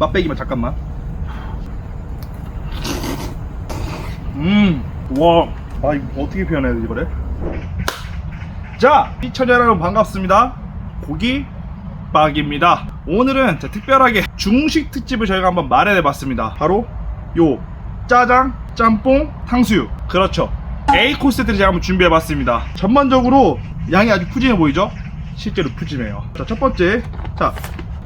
맛배기만 잠깐만. 음 와. 아 이거 어떻게 표현해야 되지 이거를 자 시청자 여러분 반갑습니다. 고기 박입니다. 오늘은 자, 특별하게 중식 특집을 저희가 한번 마련해 봤습니다. 바로 요 짜장 짬뽕 탕수육. 그렇죠. A 코스들을 제가 한번 준비해 봤습니다. 전반적으로 양이 아주 푸짐해 보이죠? 실제로 푸짐해요. 자 첫 번째. 자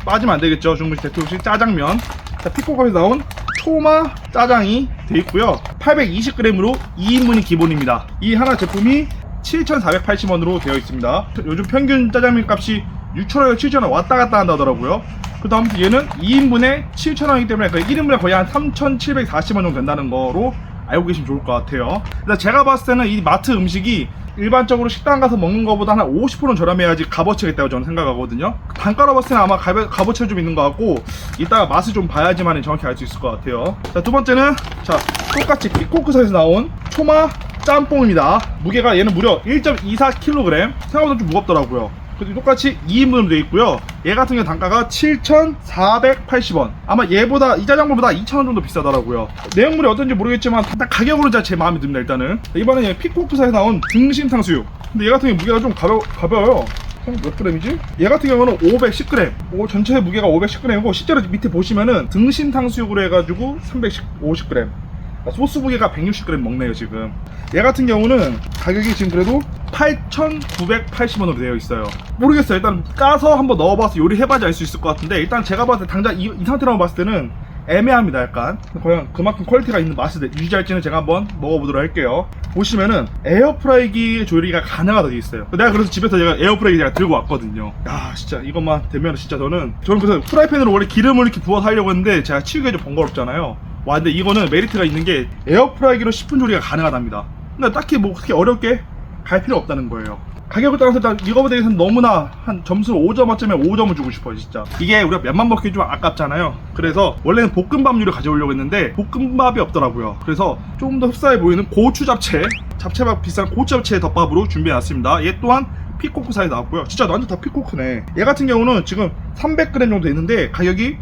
빠지면 안 되겠죠. 중국식 대표식 짜장면. 자 피코컵에서 나온 초마 짜장이 돼 있고요. 820g으로 2인분이 기본입니다. 이 하나 제품이 7,480원으로 되어 있습니다. 요즘 평균 짜장면 값이 6,000원에서 7,000원 왔다 갔다 한다더라고요. 그 다음 얘는 2인분에 7,000원이기 때문에 거의 1인분에 거의 한 3,740원 정도 된다는 거로 알고 계시면 좋을 것 같아요. 일단 제가 봤을 때는 이 마트 음식이 일반적으로 식당 가서 먹는 것보다 한 50%는 저렴해야지 값어치가 있다고 저는 생각하거든요. 단가로 봤을 때는 아마 값- 값어치가 좀 있는 것 같고 이따가 맛을 좀 봐야지만 정확히 알 수 있을 것 같아요. 자 두 번째는 자 똑같이 피코크사에서 나온 초마 짬뽕입니다. 무게가 얘는 무려 1.24kg 생각보다 좀 무겁더라고요. 그리고 똑같이 2인분으로 되어 있고요 얘 같은 경우 단가가 7,480원 아마 얘보다 이 짜장면보다 2,000원 정도 비싸더라고요 내용물이 어떤지 모르겠지만 딱 가격으로 제 마음에 듭니다 일단은 이번엔 얘 피코크사에서 나온 등심 탕수육 근데 얘 같은 경우 무게가 좀 가벼, 가벼워요 한몇 g이지? 얘 같은 경우는 510g. 오, 전체 무게가 510g이고 실제로 밑에 보시면은 등심 탕수육으로 해가지고 350g. 소스 무게가 160g 먹네요 지금. 얘 같은 경우는 가격이 지금 그래도 8,980원으로 되어 있어요. 모르겠어요. 일단 까서 한번 넣어봐서 요리해봐야 알 수 있을 것 같은데 일단 제가 봤을 때 당장 이, 이 상태로 봤을 때는 애매합니다 약간. 과연 그만큼 퀄리티가 있는 맛을 유지할지는 제가 한번 먹어보도록 할게요. 보시면은 에어프라이기 조리가 가능하다 되어 있어요. 내가 그래서 집에서 제가 에어프라이기 제가 들고 왔거든요. 야 진짜 이것만 되면 진짜 저는 저는 그래서 프라이팬으로 원래 기름을 이렇게 부어서 하려고 했는데 제가 치우기가 좀 번거롭잖아요. 와 근데 이거는 메리트가 있는 게 에어프라이기로 10분 조리가 가능하답니다. 근데 딱히 뭐 그렇게 어렵게 갈 필요 없다는 거예요 가격을 따라서 일단 이거에 대해서는 너무나 한 점수를 5점 만점에 5점을 주고 싶어요 진짜. 이게 우리가 면만 먹기 좀 아깝잖아요. 그래서 원래는 볶음밥류를 가져오려고 했는데 볶음밥이 없더라고요. 그래서 좀 더 흡사해 보이는 고추 잡채 잡채밥 비싼 고추 잡채 덮밥으로 준비해놨습니다. 얘 또한 피코크사에 나왔고요. 진짜 완전 다 피코크네. 얘 같은 경우는 지금 300g 정도 있는데 가격이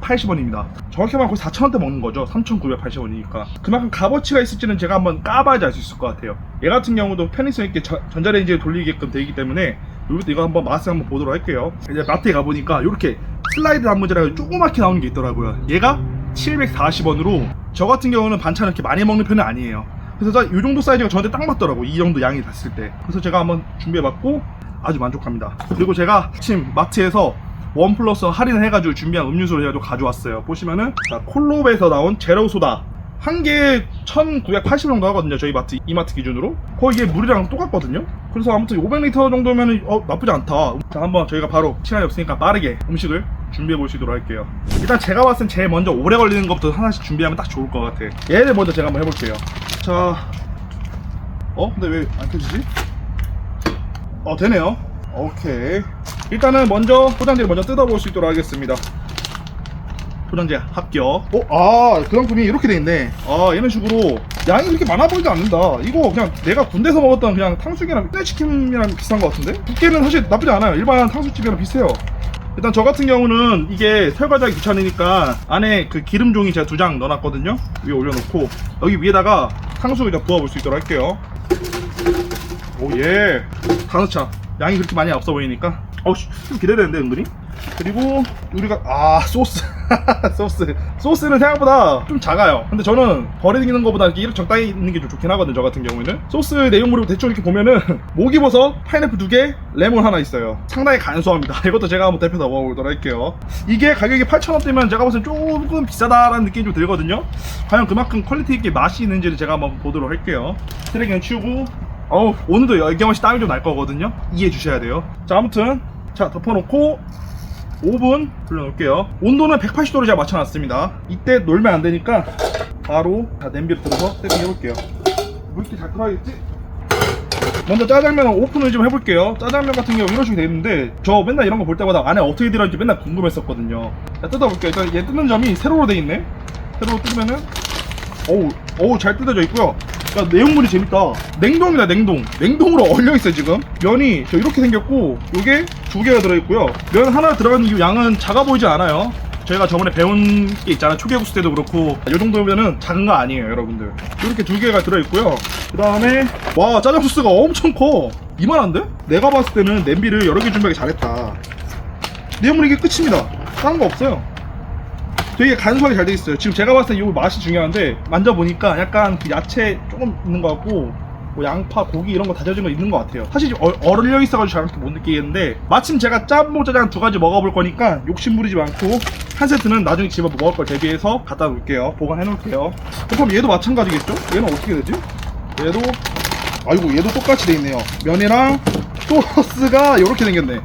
3,980원입니다. 정확히 말하면 거의 4,000원대 먹는 거죠. 3,980원이니까. 그만큼 값어치가 있을지는 제가 한번 까봐야지 알 수 있을 것 같아요. 얘 같은 경우도 편의성 있게 저- 전자레인지에 돌리게끔 되기 때문에 요것도 이거 한번 맛을 한번 보도록 할게요. 이제 마트에 가보니까 이렇게 슬라이드 단무지라고 조그맣게 나오는 게 있더라고요. 얘가 740원으로 저 같은 경우는 반찬을 이렇게 많이 먹는 편은 아니에요. 그래서 이 정도 사이즈가 저한테 딱 맞더라고. 이 정도 양이 됐을 때. 그래서 제가 한번 준비해봤고 아주 만족합니다. 그리고 제가 지금 마트에서 원 플러스 할인을 해가지고 준비한 음료수를 또 가져왔어요. 보시면은 자, 콜롭에서 나온 제로 소다 한 개에 1,980원 정도 하거든요. 저희 마트 이마트 기준으로 거의 이게 물이랑 똑같거든요. 그래서 아무튼 500리터 정도면은 어, 나쁘지 않다. 자 한번 저희가 바로 시간이 없으니까 빠르게 음식을 준비해 보시도록 할게요. 일단 제가 봤을 땐 제일 먼저 오래 걸리는 것부터 하나씩 준비하면 딱 좋을 것 같아. 얘를 먼저 제가 한번 해볼게요. 자, 어 근데 왜 안 켜지지? 어 되네요. 오케이. 일단은 먼저 포장지를 먼저 뜯어볼 수 있도록 하겠습니다. 포장지 합격. 어, 아, 그 상품이 이렇게 돼 있네. 아, 이런 식으로 양이 그렇게 많아 보이지 않는다. 이거 그냥 내가 군대에서 먹었던 그냥 탕수육이랑 치킨이랑 비슷한 것 같은데? 두께는 사실 나쁘지 않아요. 일반 탕수육집이랑 비슷해요. 일단 저 같은 경우는 이게 설거지하기 귀찮으니까 안에 그 기름종이 제가 두 장 넣어놨거든요. 위에 올려놓고 여기 위에다가 탕수육을 좀 부어볼 수 있도록 할게요. 오, 예. 다섯 차. 양이 그렇게 많이 없어 보이니까. 어우, 씨, 좀 기대되는데, 은근히? 그리고, 우리가, 아, 소스. 소스. 소스는 생각보다 좀 작아요. 근데 저는 버리는 것보다 이렇게, 적당히 있는 게 좀 좋긴 하거든요, 저 같은 경우에는. 소스 내용물을 대충 이렇게 보면은, 목이버섯, 파인애플 두 개, 레몬 하나 있어요. 상당히 간소합니다. 이것도 제가 한번 대표서 먹어보도록 할게요. 이게 가격이 8,000원대면 제가 봤을 때 조금 비싸다라는 느낌이 좀 들거든요. 과연 그만큼 퀄리티 있게 맛이 있는지를 제가 한번 보도록 할게요. 쓰레기는 치우고, 어우 오늘도 열경원씨 땀이 좀 날 거거든요. 이해해 주셔야 돼요. 자 아무튼 자 덮어놓고 5분 돌려놓을게요. 온도는 180도로 제가 맞춰놨습니다. 이때 놀면 안 되니까 바로 자 냄비를 들어서 세팅 해볼게요. 물기 잘 끓어야겠지? 먼저 짜장면 오픈을 좀 해볼게요. 짜장면 같은 경우 이런 식으로 되어 있는데 저 맨날 이런 거 볼 때마다 안에 어떻게 들어있는지 맨날 궁금했었거든요. 자 뜯어볼게요. 일단 얘 뜯는 점이 세로로 되어 있네. 세로로 뜯으면은 어우 어우 잘 뜯어져 있고요 야 내용물이 재밌다. 냉동이다 냉동. 냉동으로 얼려있어요 지금. 면이 저 이렇게 생겼고 요게 두 개가 들어있고요. 면 하나 들어간 이유 양은 작아 보이지 않아요. 저희가 저번에 배운 게 있잖아요 초계국수 때도 그렇고. 이 정도면은 작은 거 아니에요 여러분들. 이렇게 두 개가 들어있고요. 그 다음에 와 짜장 소스가 엄청 커. 이만한데? 내가 봤을 때는 냄비를 여러 개 준비하기 잘했다. 내용물 이게 끝입니다. 다른 거 없어요 되게 간소하게 잘 돼 있어요. 지금 제가 봤을 때 이 맛이 중요한데 만져보니까 약간 그 야채 조금 있는 것 같고 뭐 양파, 고기 이런 거 다져진 거 있는 것 같아요. 사실 좀 얼- 얼려 있어가지고 정확히 못 느끼겠는데 마침 제가 짬뽕 짜장 두 가지 먹어볼 거니까 욕심 부리지 않고 한 세트는 나중에 집에 먹을 걸 대비해서 갖다 놓을게요. 보관해 놓을게요. 그럼 얘도 마찬가지겠죠? 얘는 어떻게 되지? 얘도 아이고 얘도 똑같이 돼 있네요. 면이랑 소스가 이렇게 생겼네.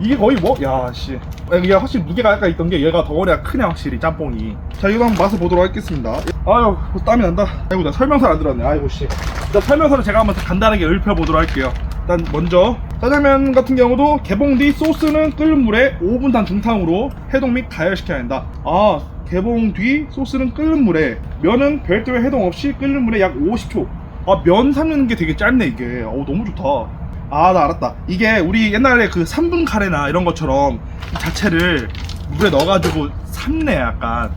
이게 거의 뭐? 야, 씨. 이게 확실히 무게가 약간 있던 게 얘가 덩어리가 크네, 확실히, 짬뽕이. 자, 이거 한번 맛을 보도록 하겠습니다. 아유, 벌써 땀이 난다. 아이고, 나 설명서를 안 들었네. 아이고, 씨. 일단 설명서를 제가 한번 간단하게 읊혀보도록 할게요. 일단 먼저, 짜장면 같은 경우도 개봉 뒤 소스는 끓는 물에 5분 단 중탕으로 해동 및 가열시켜야 한다. 아, 개봉 뒤 소스는 끓는 물에, 면은 별도의 해동 없이 끓는 물에 약 50초. 아, 면 삶는 게 되게 짧네, 이게. 어우, 너무 좋다. 아, 나 알았다. 이게 우리 옛날에 그 3분 카레나 이런 것처럼 이 자체를 물에 넣어가지고 삶네, 약간.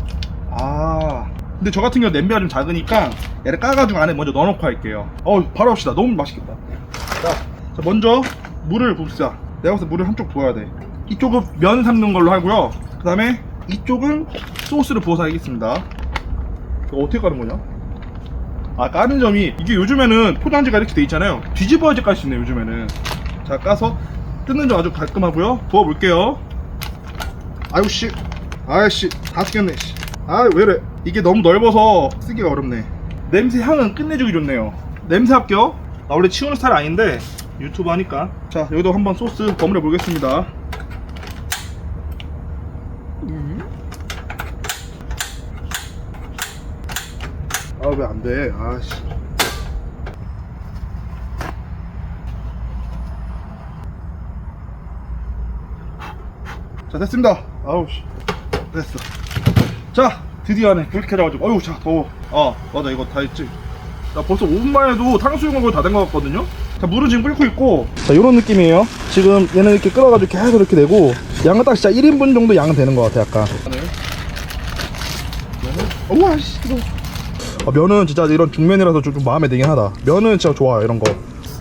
아. 근데 저 같은 경우 냄비가 좀 작으니까 얘를 까가지고 안에 먼저 넣어놓고 할게요. 어우, 바로 합시다. 너무 맛있겠다. 자, 자, 먼저 물을 붓시다. 내가 봤을 때 물을 한쪽 부어야 돼. 이쪽은 면 삶는 걸로 하고요. 그 다음에 이쪽은 소스를 부어서 하겠습니다. 이거 어떻게 까는 거냐? 아 까는 점이 이게 요즘에는 포장지가 이렇게 돼 있잖아요. 뒤집어야지 깔 수 있네 요즘에는. 자 까서 뜯는 점 아주 깔끔하고요. 부어볼게요. 아유 씨. 아이씨. 다 죽겠네 씨. 아 왜래. 이게 너무 넓어서 쓰기가 어렵네. 냄새 향은 끝내주기 좋네요. 냄새 합격. 나 원래 치우는 스타일 아닌데 유튜브 하니까. 자 여기도 한번 소스 버무려 보겠습니다 아 왜 안 돼? 아씨. 자 됐습니다. 아우 씨. 됐어. 자 드디어 하네 불 켜져가지고. 어휴 자 더워. 아 맞아. 이거 다 했지. 나 벌써 5분만 해도 탕수육은 거의 다 된 것 같거든요? 자 물은 지금 끓고 있고. 자 요런 느낌이에요. 지금 얘는 이렇게 끓어가지고 계속 이렇게 되고. 양은 딱 진짜 1인분 정도 양은 되는 것 같아 약간. 우와 씨 이거 아, 면은 진짜 이런 중면이라서 좀, 좀 마음에 들긴 하다. 면은 진짜 좋아요, 이런 거.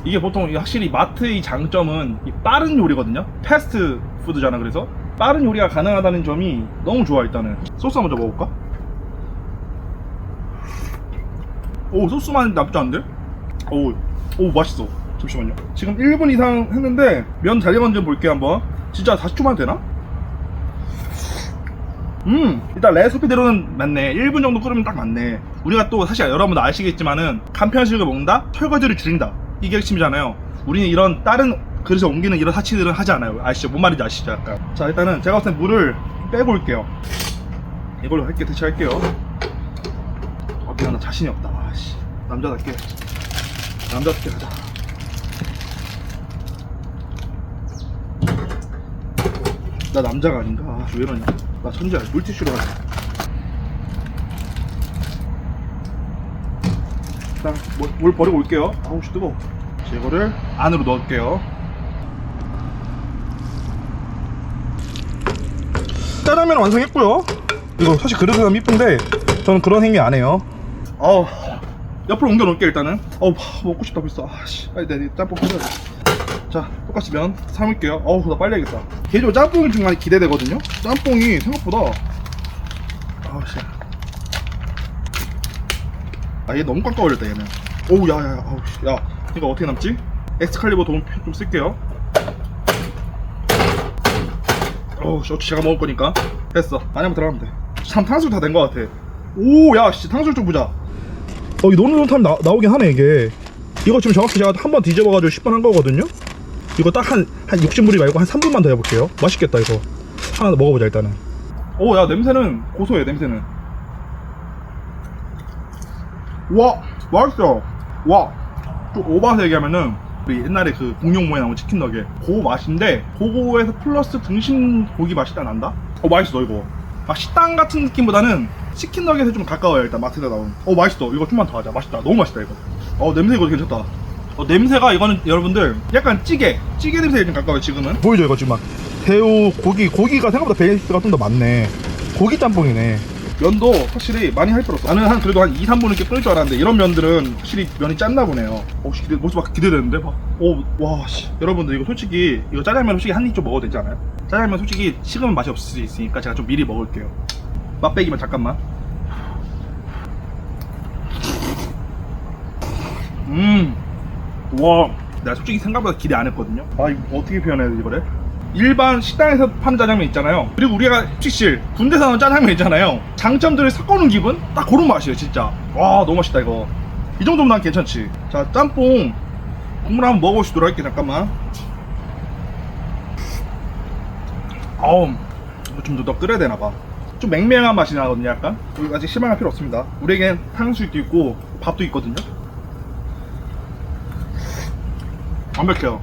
이게 보통 이 확실히 마트의 장점은 이 빠른 요리거든요. 패스트 푸드잖아, 그래서. 빠른 요리가 가능하다는 점이 너무 좋아, 일단은. 소스 한번 먹어볼까? 오, 소스만 나쁘지 않은데? 오, 오, 맛있어. 잠시만요. 지금 1분 이상 했는데, 면 잘 익었는지 볼게요, 한번. 진짜 40초만 되나? 음 일단 레시피대로는 맞네. 1분 정도 끓으면 딱 맞네. 우리가 또 사실 여러분 아시겠지만은 간편식을 먹는다? 설거지를 줄인다. 이게 핵심이잖아요. 우리는 이런 다른 그릇에 옮기는 이런 사치들은 하지 않아요. 아시죠? 뭔 말인지 아시죠? 약간. 자 일단은 제가 봤을 때 물을 빼고 올게요. 이걸로 할게 대체할게요. 아 미안 나 자신이 없다. 아씨. 남자답게. 남자답게 하자 나 남자가 아닌가? 아, 왜 이러냐? 나 천재야. 물티슈로 하자. 일단 물, 물 버리고 올게요. 아우 씨 뜨거워. 자, 이거를 안으로 넣을게요. 짜장면 완성했고요. 이거 사실 그릇에 하면 이쁜데 저는 그런 행위 안 해요. 아우 옆으로 옮겨 놓을게 일단은. 어우 먹고 싶다 벌써. 아씨 빨리 내 짬뽕 끓여야 돼. 자 똑같이 면 삶을게요. 어우 나 빨리 해야겠다. 개인적으로 짬뽕이 좀 많이 기대되거든요? 짬뽕이 생각보다 아우씨. 아얘 너무 꽉꽉 올렸다 얘는. 오우 야야야 아우씨. 야 이거 어떻게 남지? 엑스칼리버 돈좀 쓸게요. 어우 씨 어차피 제가 먹을 거니까. 됐어. 안에만 들어가면 돼참 탕수육 다 된 거 같아. 오야씨 탕수육 좀 보자. 어 이거 노는 나, 나오긴 하네 이게. 이거 지금 정확히 제가 한 번 뒤집어가지고 10분 한 거거든요 이거 딱 한, 한 60분이 말고 한 3분만 더 해볼게요. 맛있겠다, 이거. 하나 더 먹어보자, 일단은. 오, 야, 냄새는 고소해, 냄새는. 와, 맛있어. 와. 좀 오버해서 얘기하면은, 우리 옛날에 그 공룡 모에 나온 치킨 너겟. 그 맛인데, 그거에서 플러스 등심 고기 맛이 딱 난다? 어, 맛있어, 이거. 막 식당 같은 느낌보다는 치킨 너겟에 좀 가까워요, 일단 마트에서 나온. 어, 맛있어. 이거 좀만 더 하자. 맛있다. 너무 맛있다, 이거. 어 냄새 이거 괜찮다 어, 냄새가 이거는 여러분들 약간 찌개 찌개 냄새에 좀 가까워요 지금은. 보이죠 이거 지금 막 새우 고기 고기가 생각보다 베이스가 좀 더 많네. 고기 짬뽕이네. 면도 확실히 많이 없어. 나는 한 그래도 한 2, 3분 이렇게 끓일 줄 알았는데 이런 면들은 확실히 면이 짰나 보네요. 혹시 기대, 벌써 막 기대되는데? 막오와씨. 여러분들 이거 솔직히 이거 짜장면 솔직히 한 입 좀 먹어도 되지 않아요? 짜장면 솔직히 식으면 맛이 없을 수 있으니까 제가 좀 미리 먹을게요. 맛배기만 잠깐만. 음 와, 내가 솔직히 생각보다 기대 안 했거든요. 아, 이거 어떻게 표현해야 되지, 이거를? 일반 식당에서 파는 짜장면 있잖아요. 그리고 우리가 식실, 군대에서 나온 짜장면 있잖아요. 장점들을 섞어놓은 기분? 딱 그런 맛이에요, 진짜. 와, 너무 맛있다, 이거. 이 정도면 난 괜찮지. 자, 짬뽕. 국물 한번 먹어보시도록 할게요, 잠깐만. 아우, 좀더 끓여야 되나봐. 좀 맹맹한 맛이 나거든요, 약간. 아직 실망할 필요 없습니다. 우리에겐 탕수육도 있고, 밥도 있거든요. 완벽해요.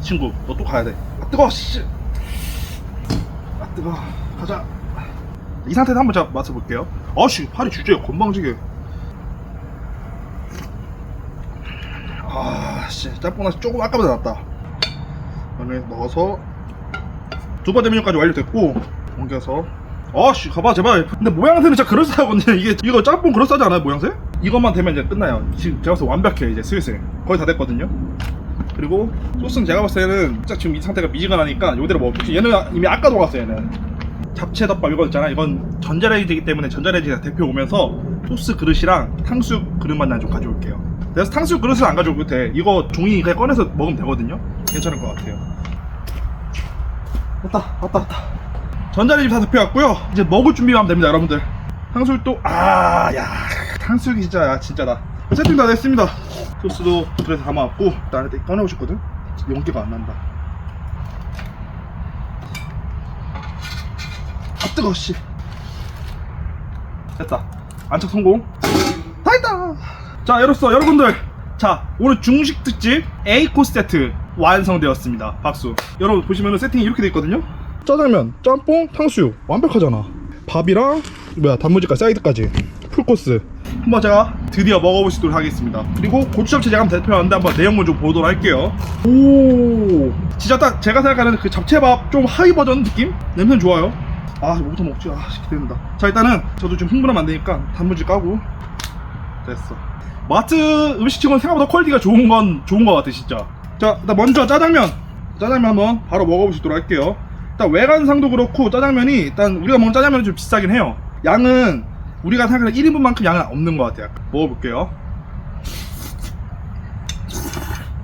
친구 너 또 가야 돼 아 뜨거워 씨. 아 뜨거워. 가자. 이 상태에서 한번 제가 맛을 볼게요. 아씨 팔이 주제요 건방지게. 아 씨. 짬뽕 맛이 조금 아까보다 낫다. 면을 넣어서 두 번째 메뉴까지 완료됐고 옮겨서. 아씨 가봐 제발. 근데 모양새는 진짜 그럴싸하거든요. 이게 이거 짬뽕 그럴싸하지 않아요 모양새? 이것만 되면 이제 끝나요. 지금 제가 때 완벽해 이제 슬슬. 거의 다 됐거든요 그리고 소스는 제가 봤을 때는 진짜 지금 이 상태가 미지근하니까 이대로 먹을게요. 얘는 이미 아까 녹았어요 얘는. 잡채덮밥 이거 있잖아. 이건 전자레인지이기 때문에 전자레인지가 대표 오면서 소스 그릇이랑 탕수육 그릇만 난 좀 가져올게요. 그래서 탕수육 그릇은 안 가져오고 돼 이거 종이 그냥 꺼내서 먹으면 되거든요. 괜찮을 것 같아요. 왔다 왔다 왔다. 전자레인지 다 대표왔고요. 이제 먹을 준비하면 됩니다 여러분들. 탕수육도 아야 탕수육이 진짜 야, 진짜다 세팅 다 됐습니다. 소스도 그래서 담아왔고 나한테 꺼내고 싶거든? 용기가 안 난다. 아 뜨거워 씨. 됐다. 안착 성공. 다 했다! 자 이로써 여러분들. 자 오늘 중식 특집 A코스 세트 완성되었습니다. 박수. 여러분 보시면은 세팅이 이렇게 돼 있거든요? 짜장면 짬뽕 탕수육 완벽하잖아. 밥이랑 뭐야 단무지까지 사이드까지. 풀코스 한번 제가 드디어 먹어보시도록 하겠습니다. 그리고 고추잡채 제가 한번 대표하는데 한번 내용물 좀 보도록 할게요. 오! 진짜 딱 제가 생각하는 그 잡채밥 좀 하이 버전 느낌? 냄새는 좋아요. 아 뭐부터 먹지? 아 씨, 기대된다. 자 일단은 저도 좀 흥분하면 안 되니까 단무지 까고. 됐어. 마트 음식치고는 생각보다 퀄리티가 좋은 건 좋은 것 같아 진짜. 자 일단 먼저 짜장면. 짜장면 한번 바로 먹어보시도록 할게요. 일단 외관상도 그렇고 짜장면이 일단 우리가 먹는 짜장면은 좀 비싸긴 해요. 양은 우리가 생각하는 1인분만큼 양은 없는 것 같아요. 먹어볼게요.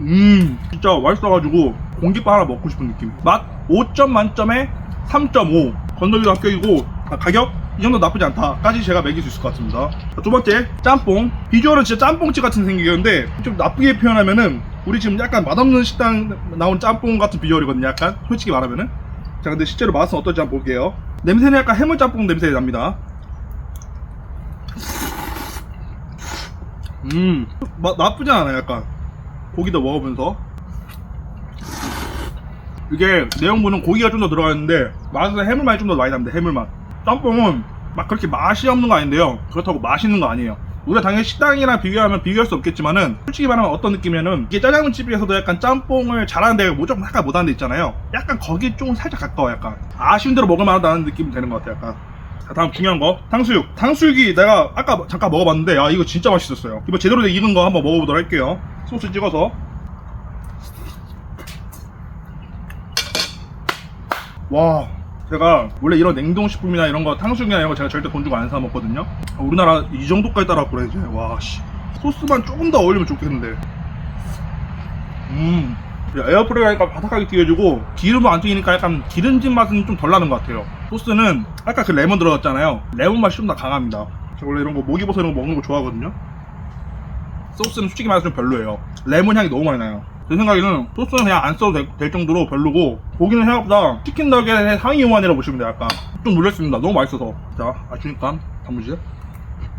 음 진짜 맛있어가지고 공깃밥 하나 먹고 싶은 느낌. 맛 5점 만점에 3.5 건더기도 합격이고 아, 가격 이 정도 나쁘지 않다까지 제가 매길 수 있을 것 같습니다. 자, 두 번째 짬뽕. 비주얼은 진짜 짬뽕집 같은 생기는데 좀 나쁘게 표현하면은 우리 지금 약간 맛없는 식당 나온 짬뽕 같은 비주얼이거든요 약간. 솔직히 말하면은. 자 근데 실제로 맛은 어떨지 한번 볼게요. 냄새는 약간 해물 짬뽕 냄새 납니다 음. 마, 나쁘지 않아요 약간. 고기도 먹으면서. 이게 내용물은 고기가 좀 더 들어가 있는데 맛은 해물맛이 좀 더 많이 납니다 해물맛 짬뽕은 막 그렇게 맛이 없는 거 아닌데요. 그렇다고 맛있는 거 아니에요. 우리가 당연히 식당이랑 비교하면 비교할 수 없겠지만은 솔직히 말하면 어떤 느낌이냐면 이게 짜장면 집에서도 약간 짬뽕을 잘하는 데가 무조건 약간 못하는 데 있잖아요. 약간 거기에 좀 살짝 가까워 약간. 아쉬운 대로 먹을 만하다는 느낌이 되는 것 같아요 약간 자, 다음 중요한 거. 탕수육. 탕수육이 내가 아까 잠깐 먹어봤는데 아 이거 진짜 맛있었어요. 이거 제대로 된 익은 거 한번 먹어보도록 할게요. 소스 찍어서. 와 제가 원래 이런 냉동식품이나 이런 거 탕수육이나 이런 거 제가 절대 돈 주고 안 사 먹거든요. 우리나라 이 정도까지 따라 그래 이제 와씨. 소스만 조금 더 어울리면 좋겠는데. 음 에어프라이어가 바삭하게 튀겨지고 기름도 안 튀기니까 약간 기름진 맛은 좀 덜 나는 것 같아요. 소스는 아까 그 레몬 들어갔잖아요. 레몬 맛이 좀 더 강합니다. 저 원래 이런 거 목이버섯 이런 거 먹는 거 좋아하거든요. 소스는 솔직히 말해서 좀 별로예요. 레몬 향이 너무 많이 나요. 제 생각에는 소스는 그냥 안 써도 될, 될 정도로 별로고 고기는 생각보다 치킨 너겟의 상위 호환이라고 보시면 돼요 약간. 좀 놀랬습니다. 너무 맛있어서. 자 아시니까 단무지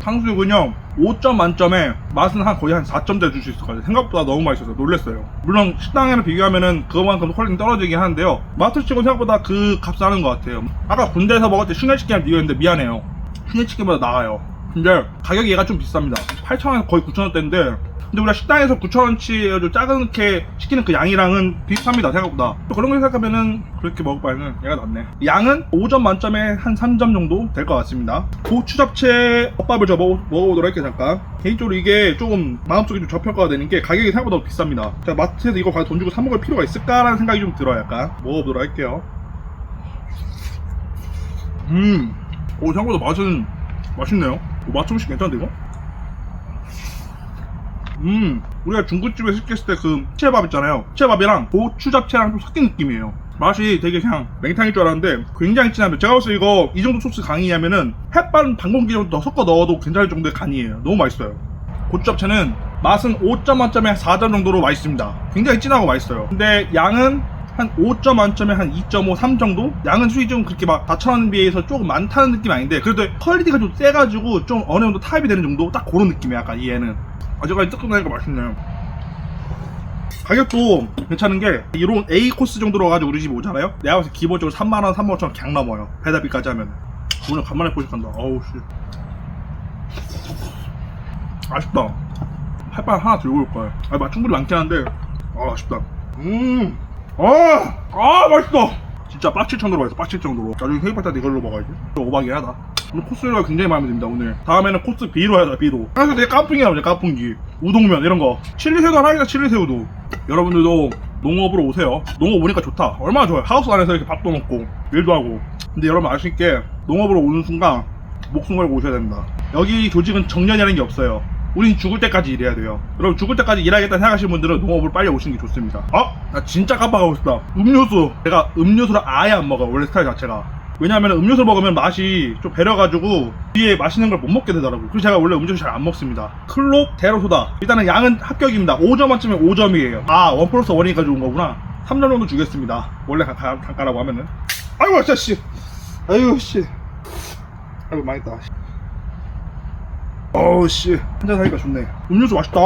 탕수육은요 5점 만점에 맛은 한 거의 한 4점대 줄 수 있을 것 같아요. 생각보다 너무 맛있어서 놀랬어요. 물론 식당이랑 비교하면은 그만큼 퀄리티 떨어지긴 하는데요. 마트 치고 생각보다 그 값을 하는 것 같아요. 아까 군대에서 먹을 때 슈네치킨이랑 비교했는데 미안해요. 슈네치킨보다 나아요. 근데 가격이 얘가 좀 비쌉니다. 8,000원 거의 9,000원대인데 근데 우리가 식당에서 9,000원치 좀 작게 시키는 그 양이랑은 비슷합니다 생각보다. 또 그런 걸 생각하면은 그렇게 먹을 바에는 얘가 낫네. 양은 5점 만점에 한 3점 정도 될 것 같습니다. 고추 잡채 덮밥을 저 먹어, 먹어보도록 할게요 잠깐. 개인적으로 이게 조금 마음속에 좀 저평가가 되는 게 가격이 생각보다 비쌉니다. 제가 마트에서 이거 과연 돈 주고 사 먹을 필요가 있을까라는 생각이 좀 들어요 약간. 먹어보도록 할게요. 음, 오 생각보다 맛은 맛있네요. 오, 맛 좀 씩 괜찮은데 이거? 음, 우리가 중국집에 시켰을 때 그 채밥 있잖아요. 채밥이랑 고추 잡채랑 좀 섞인 느낌이에요. 맛이 되게 그냥 맹탕일 줄 알았는데 굉장히 진합니다. 제가 봤을 때 이거 이 정도 소스 강이냐면은 햇반 반공기 정도 더 섞어 넣어도 괜찮을 정도의 간이에요. 너무 맛있어요. 고추 잡채는 맛은 5점 만점에 4점 정도로 맛있습니다. 굉장히 진하고 맛있어요. 근데 양은 한 5점 만점에 한 2.5, 3 정도? 양은 솔직히 좀 그렇게 막 4,000원 비해서 조금 많다는 느낌 아닌데 그래도 퀄리티가 좀 세가지고 좀 어느 정도 타입이 되는 정도? 딱 그런 느낌이야 약간 이 애는 아직까지 뜨끈하니까 맛있네요. 가격도 괜찮은 게 이런 A 코스 정도로 가지고 우리 집 오잖아요? 내가 봤을 때 기본적으로 3만 원, 3만원 경 넘어요. 배달비까지 하면. 오늘 간만에 포식한다. 어우 씨. 아쉽다. 햇반 하나 들고 올 거야. 아, 맛 충분히 많긴 한데. 아 아쉽다. 음. 아, 아 맛있어. 진짜 빡칠 정도로 맛있어. 빡칠 정도로. 나중에 회의파타 이걸로 먹어야지. 좀 오박이 하다 오늘 코스가 굉장히 마음에 듭니다 오늘 다음에는 코스 B로 하자 B로 그래서 되게 깐풍이야 이제 깐풍기 우동면 이런 거 칠리새우도 하나이다 칠리새우도 여러분들도 농업으로 오세요 농업 오니까 좋다 얼마나 좋아요 하우스 안에서 이렇게 밥도 먹고 일도 하고 근데 여러분 아쉽게 농업으로 오는 순간 목숨 걸고 오셔야 됩니다 여기 조직은 정년이라는 게 없어요 우린 죽을 때까지 일해야 돼요. 여러분 죽을 때까지 일하겠다 생각하시는 분들은 농업을 빨리 오시는 게 좋습니다. 아, 나 진짜 깜빡하고 싶다. 음료수. 제가 음료수를 아예 안 먹어. 원래 스타일 자체가. 왜냐하면 음료수 먹으면 맛이 좀 배려가지고 뒤에 맛있는 걸 못 먹게 되더라고요. 그래서 제가 원래 음료수 잘 안 먹습니다. 클롭, 대로소다. 일단은 양은 합격입니다. 5점 만점에 5점이에요. 아, 원 플러스 원이니까 좋은 거구나. 3점 정도 주겠습니다. 원래 가- 가- 단가라고 하면은. 아이고, 진짜 씨. 아이고, 씨. 아이고, 망했다. 어우 씨 한잔 하니까 좋네 음료수 맛있다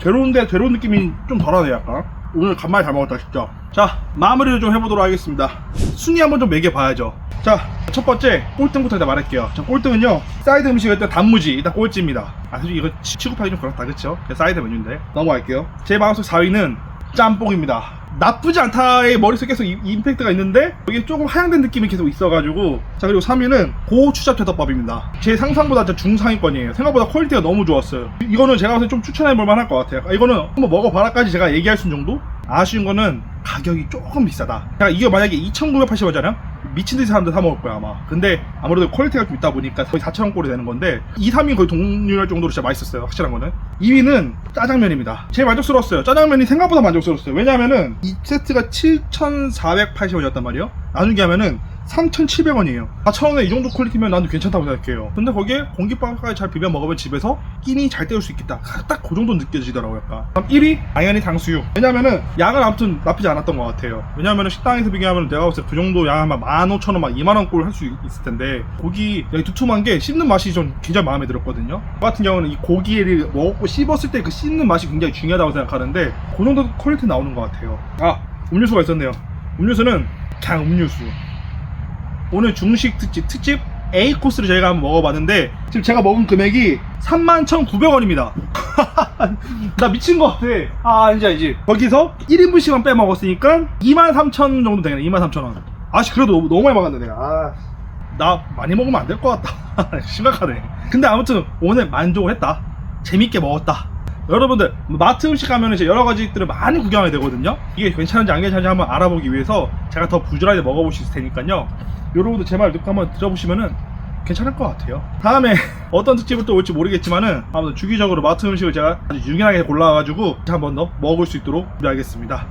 괴로운데 괴로운 느낌이 좀 덜하네 약간 오늘 간만에 잘 먹었다 진짜. 자 마무리를 좀 해보도록 하겠습니다. 순위 한번 좀 매겨봐야죠. 자 첫 번째 꼴등부터 일단 말할게요. 자 꼴등은요 사이드 음식일 때 단무지 일단 꼴찌입니다. 아 솔직히 이거 치- 취급하기 좀 그렇다 그쵸? 사이드 메뉴인데. 넘어갈게요. 제 마음속 4위는 짬뽕입니다. 나쁘지 않다의 머릿속에 계속 이- 임팩트가 있는데 이게 조금 하향된 느낌이 계속 있어가지고 자 그리고 3위는 고추잡채덮밥입니다. 제 상상보다 진짜 중상위권이에요. 생각보다 퀄리티가 너무 좋았어요. 이- 이거는 제가 봤을 때 좀 추천해볼 만할 것 같아요. 아, 이거는 한번 먹어봐라까지 제가 얘기할 수 있는 정도? 아쉬운 거는 가격이 조금 비싸다. 자 이게 만약에 2,980원이잖아요 미친 듯이 사람들 사 먹을 거야 아마. 근데 아무래도 퀄리티가 좀 있다 보니까 거의 4,000원 꼴이 되는 건데 2, 3위 거의 동률할 정도로 진짜 맛있었어요 확실한 거는. 2위는 짜장면입니다. 제일 만족스러웠어요. 짜장면이 생각보다 만족스러웠어요. 왜냐면은 이 세트가 7,480원이었단 말이에요. 나중에 하면은 3,700원이에요. 4,000원에 이 정도 퀄리티면 나도 괜찮다고 생각해요. 근데 거기에 공깃밥까지 잘 비벼 먹으면 집에서 끼니 잘 때울 수 있겠다. 딱 그 정도 느껴지더라고요 약간. 다음 1위 당연히 당수육. 왜냐면은 양은 아무튼 나쁘지 않았던 것 같아요. 왜냐면은 식당에서 비교하면 내가 봤을 때 그 정도 양 아마 15,000원 막 2만원 꼴 할 수 있을 텐데 고기 두툼한 게 씹는 맛이 좀 굉장히 마음에 들었거든요. 저 같은 경우는 이 고기를 먹고 씹었을 때 그 씹는 맛이 굉장히 중요하다고 생각하는데 그 정도 퀄리티 나오는 것 같아요. 아 음료수가 있었네요. 음료수는 그냥 음료수 오늘 중식 특집 특집 A 코스를 저희가 한번 먹어봤는데 지금 제가 먹은 금액이 31,900원입니다. 나 미친 것 같아. 아 이제 이제 거기서 1인분씩만 빼 먹었으니까 23,000원 정도 되네. 23,000원. 아씨 그래도 너무, 너무 많이 먹었네 내가. 아, 나 많이 먹으면 안 될 것 같다. 심각하네. 근데 아무튼 오늘 만족을 했다. 재밌게 먹었다. 여러분들 마트 음식 가면 이제 여러 가지들을 많이 구경하게 되거든요. 이게 괜찮은지 안 괜찮은지 한번 알아보기 위해서 제가 더 먹어볼 수 있을 테니까요. 여러분들 제말 듣고 한번 들어보시면은 괜찮을 것 같아요. 다음에 어떤 특집을 또 올지 모르겠지만은 아무튼 주기적으로 마트 음식을 제가 아주 유연하게 골라가지고 한번 더 먹을 수 있도록 준비하겠습니다.